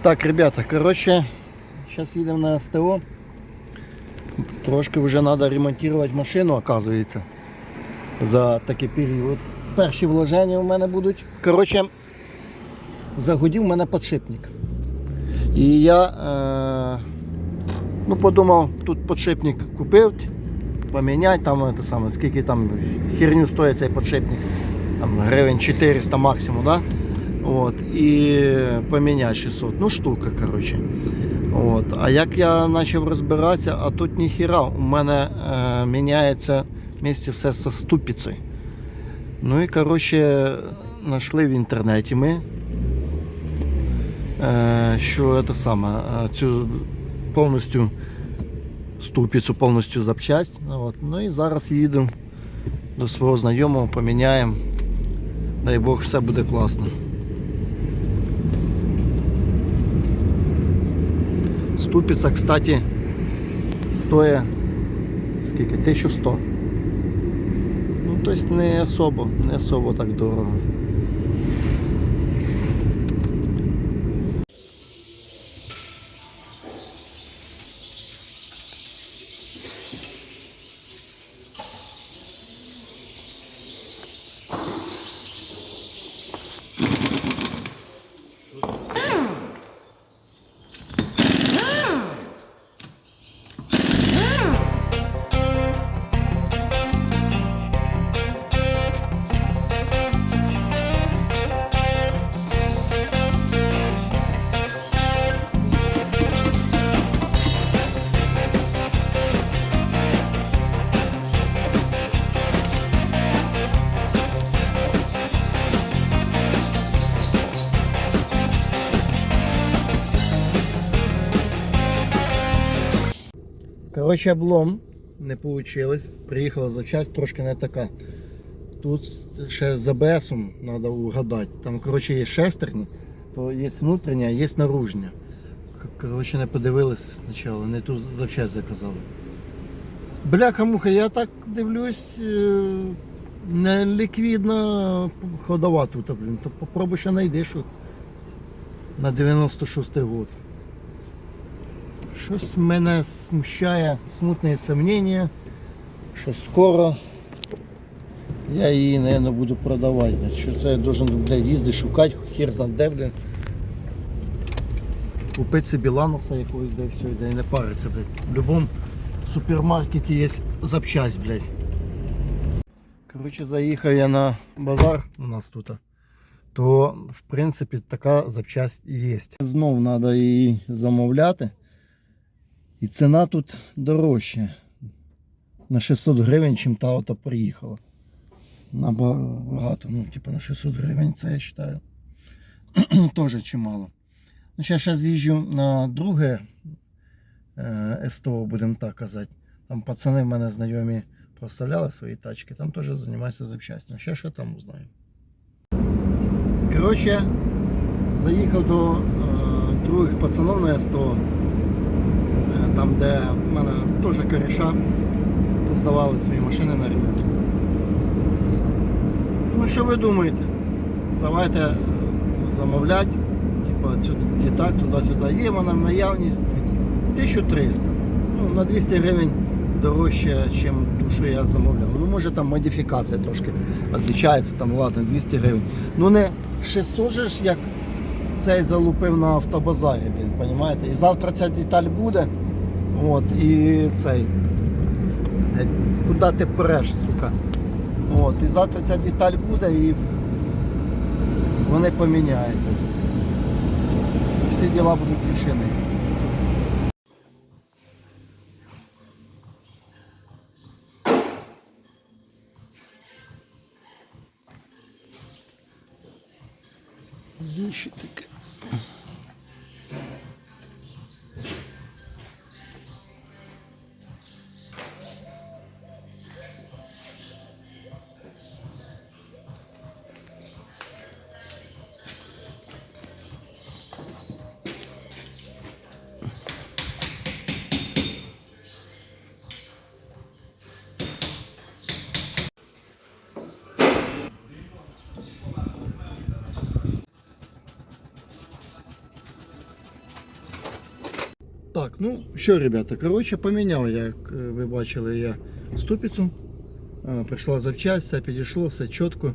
Так, ребята, короче, сейчас едем на СТО. Трошки вже треба ремонтувати машину, оказується, за такий період. Перші вложення у мене будуть. Коротше, загудів у мене підшипник. І я е, ну, подумав, тут підшипник купив, поміняти, там, це саме, скільки там херню стоїть цей підшипник. Там, гривень 400 максимум, да? От, і поміняти 600. Ну, штука, коротше. От. А як я почав розбиратися, а тут ніхіра, у мене е, міняється місце все зі ступицею. Ну і коротше, знайшли в інтернеті ми, е, що це саме, е, цю повністю ступицю, повністю запчасть. От. Ну і зараз їдемо до свого знайомого, поміняємо. Дай Бог, все буде класно. Ступиця, кстати, стоїть скільки? 1100. Ну, тобто не особо, не особо так дорого. Коротше, облом не вийшло. Приїхала запчасть трошки не така. Тут ще з АБСом треба угадати. Там коротше, є шестерні, то є внутрішня, є наружня. Коротше, не подивилися спочатку, не ту запчасть заказали. Бляха-муха, я так дивлюсь, е, не ліквідна ходова тут, блін. То попробуй ще знайдеш от на 96-й год. Щось мене смущає смутне сумніння, що скоро я її, мабуть, буду продавати. Що це я должен їздити, шукати, хер знає, блядь. Купити собі ланоса якогось, де все, де і не париться, блядь. В будь-якому супермаркеті є запчасть, блядь. Коротше, заїхав я на базар у нас тут. То, в принципі, така запчасть є. Знов треба її замовляти. І ціна тут дорожча. На 600 гривень, чим та ото приїхала. Набагато, ну, типу на 600 гривень, це я вважаю. Теж чимало. Ну, зараз я з'їжджу на друге е, СТО, будемо так казати. Там пацани в мене знайомі проставляли свої тачки, там теж займаються запчастями. Ще що там узнаю. Коротше, заїхав до е, других пацанів на СТО. Там, де в мене теж коріша здавали свої машини на ремонт. Ну що ви думаєте? Давайте е, замовляти, типу, цю деталь туди-сюди. Є вона в наявність 1300. Ну, на 200 гривень дорожче, ніж ту, що я замовляв. Ну, може там модифікація трошки відрізняється, там, ладно, 200 гривень. Ну не 600 же ж, як цей залупив на автобазарі, блін, розумієте? І завтра ця деталь буде. От, і цей. Е, Куди ти переш, сука? От, і завтра ця деталь буде і вони поміняють. Всі діла будуть рішені. Ну що, ребята, коротше, поміняв я, як е, ви бачили, я ступицю. Прийшла запчасть, все підійшло, все чітко.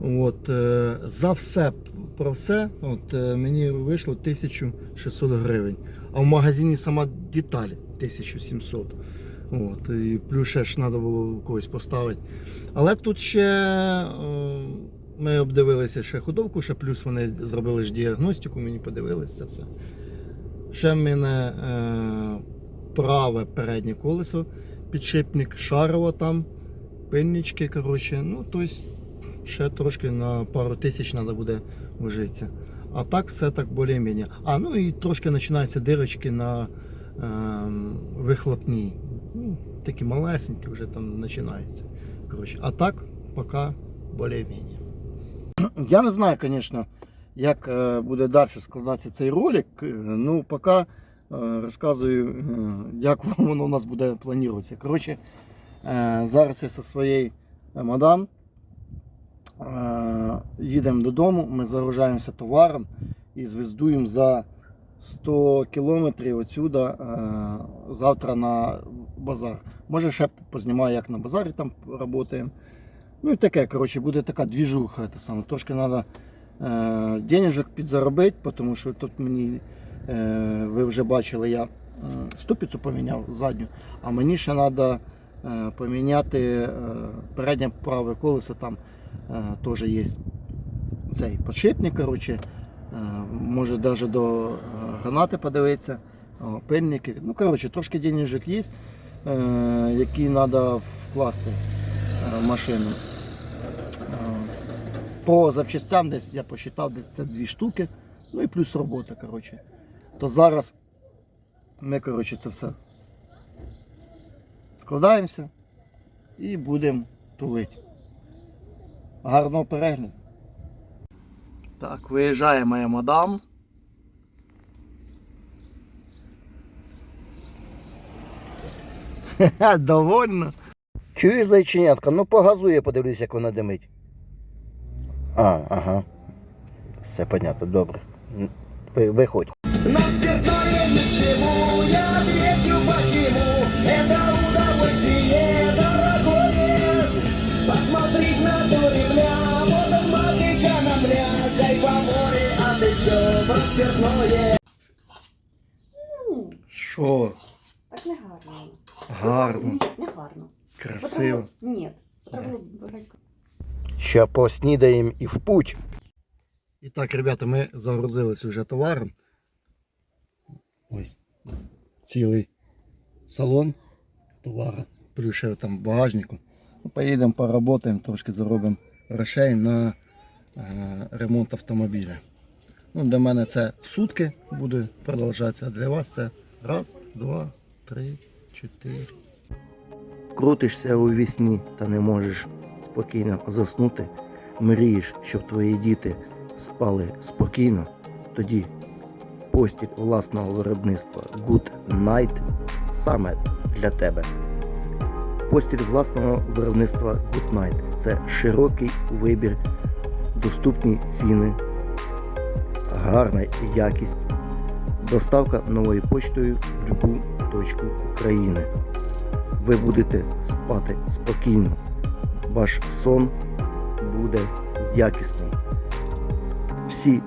От, е, за все про все от, е, мені вийшло 1600 гривень. А в магазині сама деталь 1700. От, і плюс ще ж треба було когось поставити. Але тут ще ми обдивилися ще ходовку, ще плюс вони зробили ж діагностику, мені подивилися це все. Ще в мене е, праве переднє колесо, підшипник шарово там, пильнички, коротше. Ну, тобто ще трошки на пару тисяч треба буде вжитися. А так все так більш-менш. А, ну і трошки починаються дирочки на е, вихлопній. Ну, такі малесенькі вже там починаються. Коротше, а так поки більш-менш. Я не знаю, звісно, як е, буде далі складатися цей ролик. Е, Ну, поки е, розказую, як воно у нас буде плануватися. Коротше, зараз я зі своєю мадам їдемо додому, ми загружаємося товаром і звездуємо за 100 кілометрів отсюда завтра на базар. Може ще познімаю, як на базарі там працюємо. Ну і таке, коротше, буде така двіжуха. Трошки треба денежок підзаробити, тому що тут мені, е, ви вже бачили, я е, ступицю поміняв задню, а мені ще треба е, поміняти е, переднє праве колесо, там е, теж є цей подшипник, коротше, е, може навіть до е, гранати подивитися, пильники. Ну, коротше, трошки денежок є, е, які треба вкласти е, в машину. По запчастям десь я посчитав, десь це дві штуки, ну і плюс робота. коротше. То зараз ми коротше, це все складаємося і будемо тулити. Гарного перегляду. Так, виїжджає моя мадам. Довольно. Чуєш, зайченятка, ну погазуй, я подивлюсь, як вона димить. А, ага. Все понятно, добре. М, Ви, виходь. Но спиртное ничему, я отвечу почему Это удовольствие дорогое Посмотреть на то ремня, вот он матыка на мля Кайфоморе, а ты все про спиртное Що? Так не гарно. Гарно, Не гарно. красиво. Ні. Треба було виглядати. Ще поснідаємо і в путь. І так, ребята, ми загрузилися вже товаром. Ось цілий салон товара. Плюс ще там в багажнику. Ну, Поїдемо, поработаємо, трошки заробимо грошей на е, ремонт автомобіля. Ну, для мене це сутки буде продовжатися, а для вас це раз, два, три, чотири. Крутишся у вісні та не можеш спокійно заснути, мрієш, щоб твої діти спали спокійно, тоді постіль власного виробництва Good Night саме для тебе. Постіль власного виробництва Good Night – це широкий вибір, доступні ціни, гарна якість, доставка новою почтою в будь-яку точку України. Ви будете спати спокійно. Ваш сон буде якісний. Всі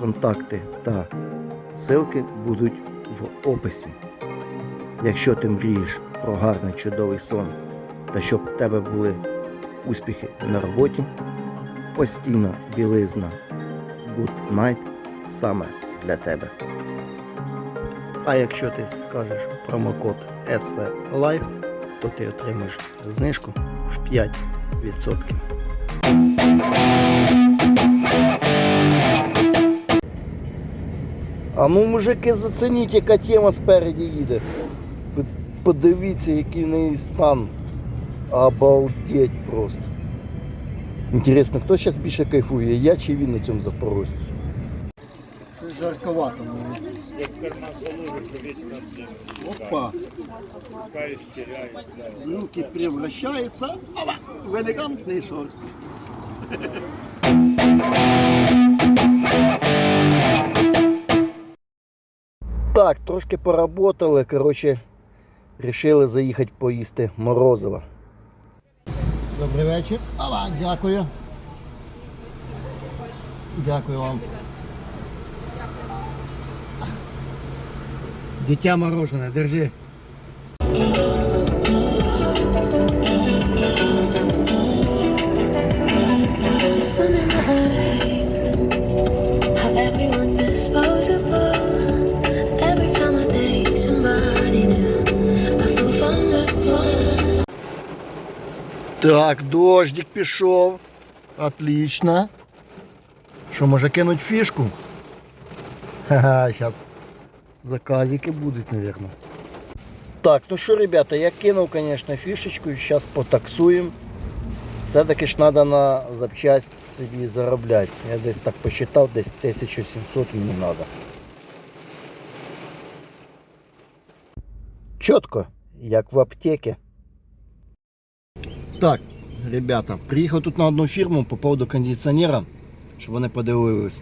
контакти та ссылки будуть в описі. Якщо ти мрієш про гарний чудовий сон та щоб в тебе були успіхи на роботі, постійна білизна Good Night саме для тебе. А якщо ти скажеш промокод SV Live, то ти отримаєш знижку в 5%. А ну, мужики, зацініть, яка тема спереді їде. Подивіться, який неї стан. Обалдеть просто. Інтересно, хто зараз більше кайфує, я чи він на цьому запорожці? Жарковато. Як весь на землю. Опа. Пускаешь, теряешь. Руки превращаются опа, в элегантный шорт. Так, трошки поработали, коротше, рішили заїхати поїсти морозива. Добрий вечір. Ава, дякую. Дякую вам. I feel vulnerable. Так, дождик пішов. Отлично. Що, може кинуть фішку? Ха-ха, зараз заказики будуть, наверное. Так, ну що, ребята, я кинув, конечно, фішечку, зараз потаксуємо. Все-таки ж треба на запчасть собі заробляти. Я десь так посчитав, десь 1700 мені треба. Чітко, як в аптеці. Так, ребята, приїхав тут на одну фірму по поводу кондиціонера, щоб вони подивились.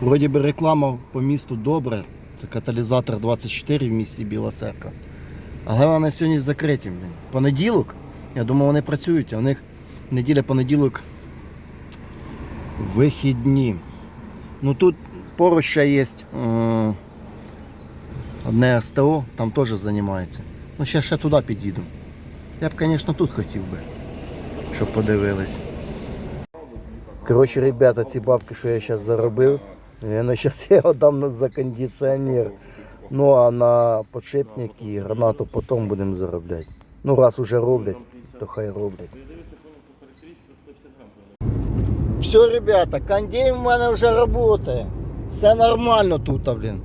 Вроді би реклама по місту добре. Це каталізатор 24 в місті Біла Церква. Але вони сьогодні закриті. Понеділок. Я думав, вони працюють, а в них неділя понеділок вихідні. Ну тут поруч ще є м, одне СТО, там теж займається. Ну ще ще туди підійду. Я б, звісно, тут хотів би, щоб подивились. Коротше, ребята, ці бабки, що я зараз заробив, я зараз я віддам на- за кондиціонер. Ну а на подшипник і гранату потім будемо заробляти. Ну раз уже роблять, то хай роблять. Все, ребята, кондей в мене вже працює. Все нормально тут, блін.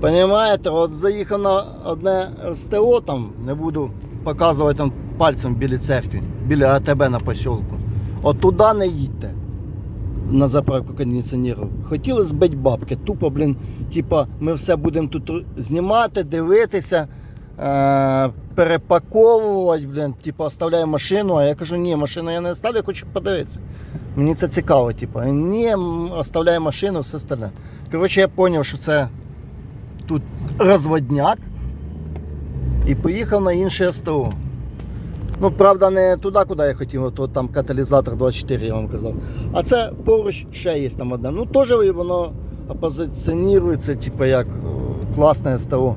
Понимаєте, от заїхав на одне СТО, там, не буду показувати там пальцем біля церкви, біля АТБ на посілку. От туди не їдьте на заправку кондиціонерів. Хотіли збити бабки. Тупо, блін, типа, ми все будемо тут знімати, дивитися, е- перепаковувати, блін, типа, оставляю машину, а я кажу, ні, машину я не оставлю, я хочу подивитися. Мені це цікаво, типа, ні, оставляю машину, все остальне. Коротше, я зрозумів, що це тут розводняк і поїхав на інше СТО. Ну, правда, не туди, куди я хотів, от, от там каталізатор 24, я вам казав. А це поруч ще є там одне. Ну, теж воно опозиціонується, типу, як о, класне СТО.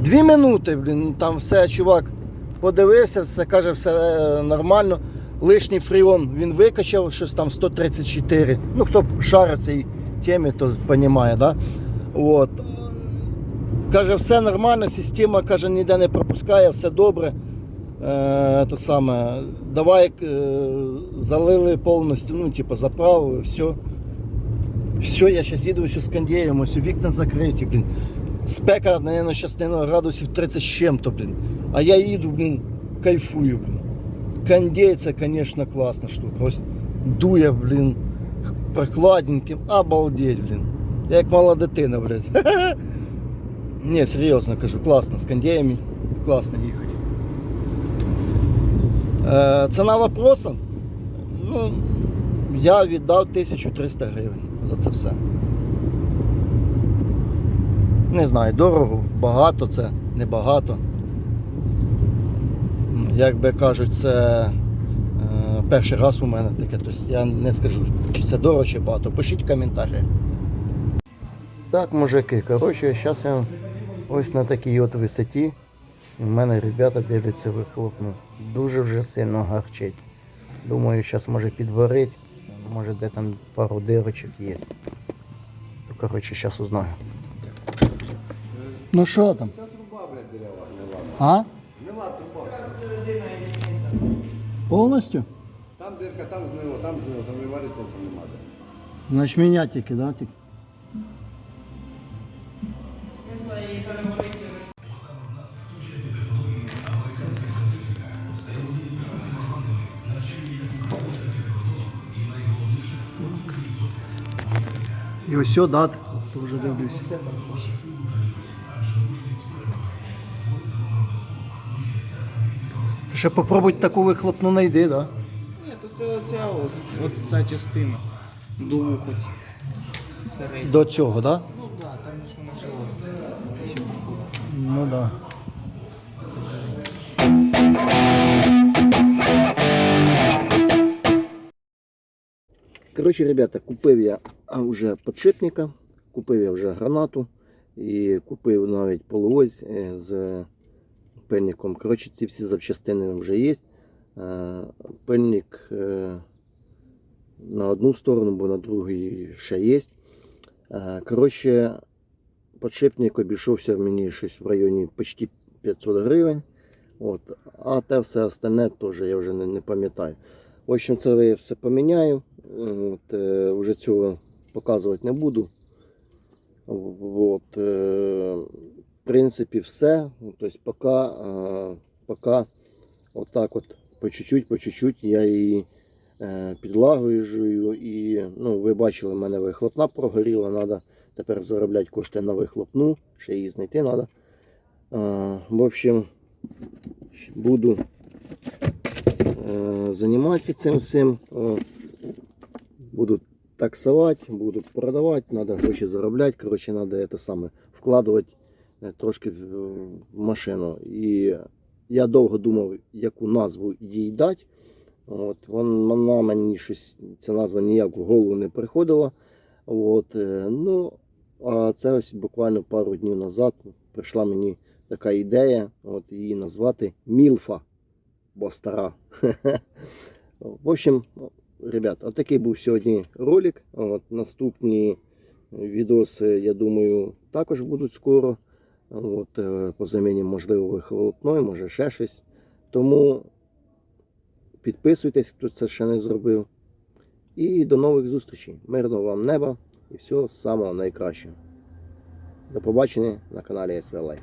Дві минути, блін, ну, там все, чувак подивився, все каже, все е, нормально. Лишній фріон він викачав, щось там 134. Ну, хто шарив цій темі, то розуміє, да? От. Каже, все нормально, система каже, ніде не пропускає, все добре. Е, те саме, давай е, залили повністю, ну, типу, заправили, все. Все, я зараз їду ось з кондеєм, ось вікна закриті, блін. Спека, мабуть, зараз наверное, градусів 30 з чим-то, блін. А я їду, блін, кайфую, блін. Кондей це, звісно, класна штука. Ось дує, блін, прохладненьким, обалдеть, блін. Я як мала дитина, блядь. Ні, серйозно кажу, класно, з кондеями, класно їхати. Е, ціна вопроса, ну, я віддав 1300 гривень за це все. Не знаю, дорого, багато це, небагато. Як би кажуть, це е, перший раз у мене таке, тобто я не скажу, чи це дорого, чи багато. Пишіть в коментарях. Так, мужики, коротше, зараз я ось на такій от висоті. У мене ребята дивляться вихлопну. Дуже вже сильно гарчить. Думаю, зараз може підварить. Може де там пару дирочок є. То коротше, зараз узнаю. Ну що там? Вся труба, блядь, дерева. А? Гнила труба. вся. Повністю? Там дирка, там знило, там знило, там і варити толком нема. де. Значить міняти тільки, да? Тільки. І ось да, то дивлюсь. Ще попробуй таку вихлопну знайди, да? Ні, то це оця от, от ця частина. Хоч. Середня. До цього, да? Ну так, да, там ж вона Ну да. Коротше, ребята, купив я а, вже подшипника, купив я вже гранату і купив навіть полуось е, з пильником. Коротше, ці всі запчастини вже є. Е, Пильник е, на одну сторону, бо на другій ще є. Коротше, подшипник обійшовся мені щось в районі почти 500 гривень. От. А те все остальне теж я вже не, не пам'ятаю. В общем, це я все поміняю. От, вже цього показувати не буду. От, е, в принципі, все. Тобто, поки, е, поки отак от по чуть-чуть, по чуть-чуть я її е, підлагоджую. І ну, ви бачили, в мене вихлопна прогоріла. Треба тепер заробляти кошти на вихлопну, ще її знайти треба. В общем, буду е, займатися цим всім. Буду таксувати, буду продавати, треба гроші заробляти. Коротше, треба це саме вкладувати е, трошки в в машину. І я довго думав, яку назву їй дати. От, вона мені щось, ця назва ніяк в голову не приходила. От, е, ну, а це ось буквально пару днів назад прийшла мені така ідея от, її назвати Мілфа, бо стара. В общем, ребят, отакий був сьогодні ролик. От, наступні відоси, я думаю, також будуть скоро. От, е, по заміні можливо вихолопної, може ще щось. Тому підписуйтесь, хто це ще не зробив. І до нових зустрічей. Мирного вам неба і всього самого найкращого. До побачення на каналі СВ Life.